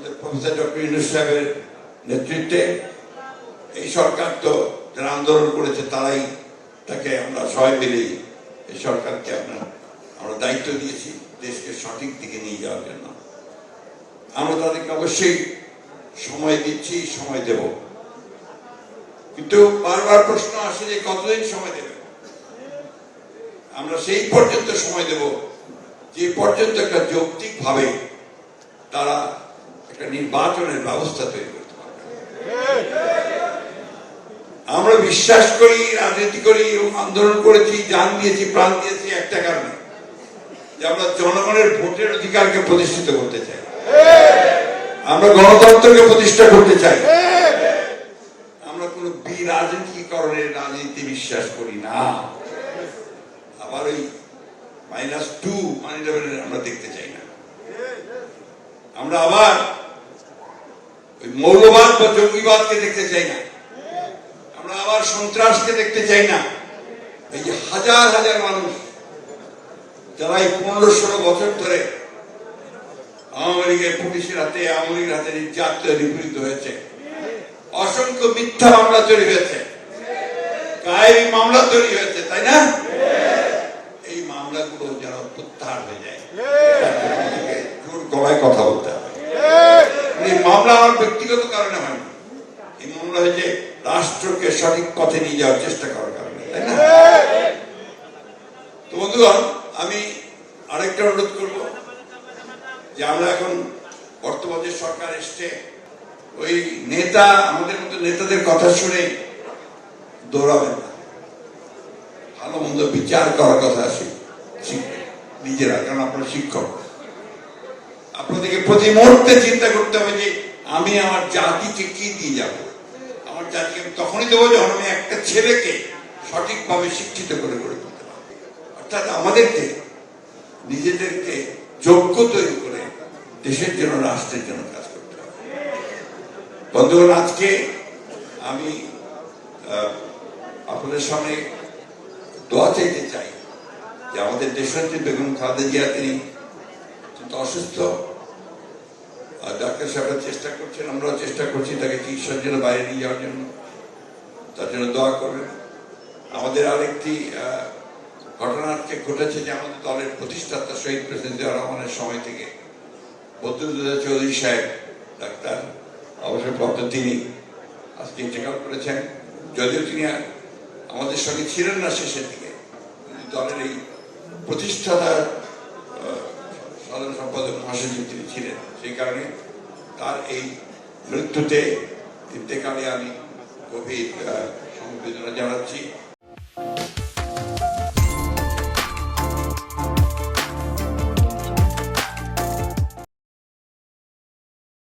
আমাদের professor doctor সাহেবের নেতৃত্বে এই সরকার তো যারা আন্দোলন করেছে, তারাই তাকে আমরা সবাই মিলেই এই সরকারকে আমরা আমরা দায়িত্ব দিয়েছি দেশকে সঠিক দিকে নিয়ে যাওয়ার জন্য। আমরা তাদেরকে অবশ্যই সময় দিচ্ছি, সময় দেব। কিন্তু বারবার প্রশ্ন আসে যে কতদিন সময় দেবে? আমরা সেই পর্যন্ত সময় দেব যে পর্যন্ত একটা যৌক্তিক ভাবে তারা একটা নির্বাচনের ব্যবস্থা তৈরি করতে আমরা বিশ্বাস করি, রাজনীতি করি এবং আন্দোলন করেছি, জান দিয়েছি, প্রাণ দিয়েছি একটা কারণে। যে আমরা জনগণের ভোটের অধিকারকে প্রতিষ্ঠিত করতে চাই। আমরা গণতন্ত্রকে প্রতিষ্ঠা করতে চাই। আমরা কোন বিরাজনীতিকরণের রাজনীতি বিশ্বাস করি না। আবার ওই মাইনাস টু মানি আমরা দেখতে চাই না। আমরা আবার মৌলবাদ বা জঙ্গিবাদকে দেখতে চাই না। আমরা আবার সন্ত্রাসকে দেখতে চাই না। এই যে হাজার হাজার মানুষ যারা এই পনেরো ষোলো বছর ধরে আওয়ামী লীগের পুলিশের হাতে আওয়ামী লীগের হাতে নির্যাতিত নিপীড়িত হয়েছে। অসংখ্য মিথ্যা মামলা তৈরি হয়েছে। গায়েবী মামলা তৈরি হয়েছে তাই না? এই মামলাগুলো যেন প্রত্যাহার হয়ে যায়। জোর গলায় কথা বলতে হবে। এই মামলা আমার ব্যক্তিগত কারণে হয়নি। এই মামলা হয়েছে রাষ্ট্রকে সঠিক পথে নিয়ে যাওয়ার চেষ্টা করার কারণে, তাই না? তো বন্ধুগণ, আমি আরেকটা অনুরোধ করব যে আমরা এখন বর্তমান যে সরকার এসছে, ওই নেতা, আমাদের মতো নেতাদের কথা শুনে দৌড়াবেন না। ভালো মন্দ বিচার করার কথা শিখবেন নিজেরা, কারণ আপনার শিক্ষক। আপনাদেরকে প্রতি মুহূর্তে চিন্তা করতে হবে যে আমি আমার জাতিকে কি দিয়ে যাব? আমার জাতিকে তখনই দেবো যখন আমি একটা ছেলেকে সঠিকভাবে শিক্ষিত করে গড়ে তুলতে পারব। অর্থাৎ আমাদেরকে নিজেদেরকে যোগ্য তৈরি করে দেশের জন্য, রাষ্ট্রের জন্য কাজ করতে হবে। বন্ধুগণ, আজকে আমি আপনাদের সামনে দোয়া চাইতে চাই যে আমাদের দেশনেত্রী বেগম খালেদা জিয়া, তিনি অসুস্থ। আর ডাক্তার সাহেবরা চেষ্টা করছেন আমরাও চেষ্টা করছি তাকে চিকিৎসার জন্য বাইরে নিয়ে যাওয়ার জন্য। তার জন্য দোয়া করবেন। আমাদের আরেকটি আহ, ঘটনা আজকে ঘটেছে যে আমাদের দলের প্রতিষ্ঠাতা শহীদ প্রেসিডেন্ট জিয়া রহমানের সময় থেকে বদরুদ্দোজা চৌধুরী সাহেব ডাক্তার অবসরপ্রাপ্ত তিনি আজকে ইন্তেকাল করেছেন। যদিও তিনি আমাদের সঙ্গে ছিলেন না শেষের দিকে দলের এই প্রতিষ্ঠাতা আহ, সাধারণ সম্পাদক মহাসচিব তিনি ছিলেন। সেই কারণে তার এই মৃত্যুতে ইন্তেকালে আমি গভীর সমবেদনা জানাচ্ছি।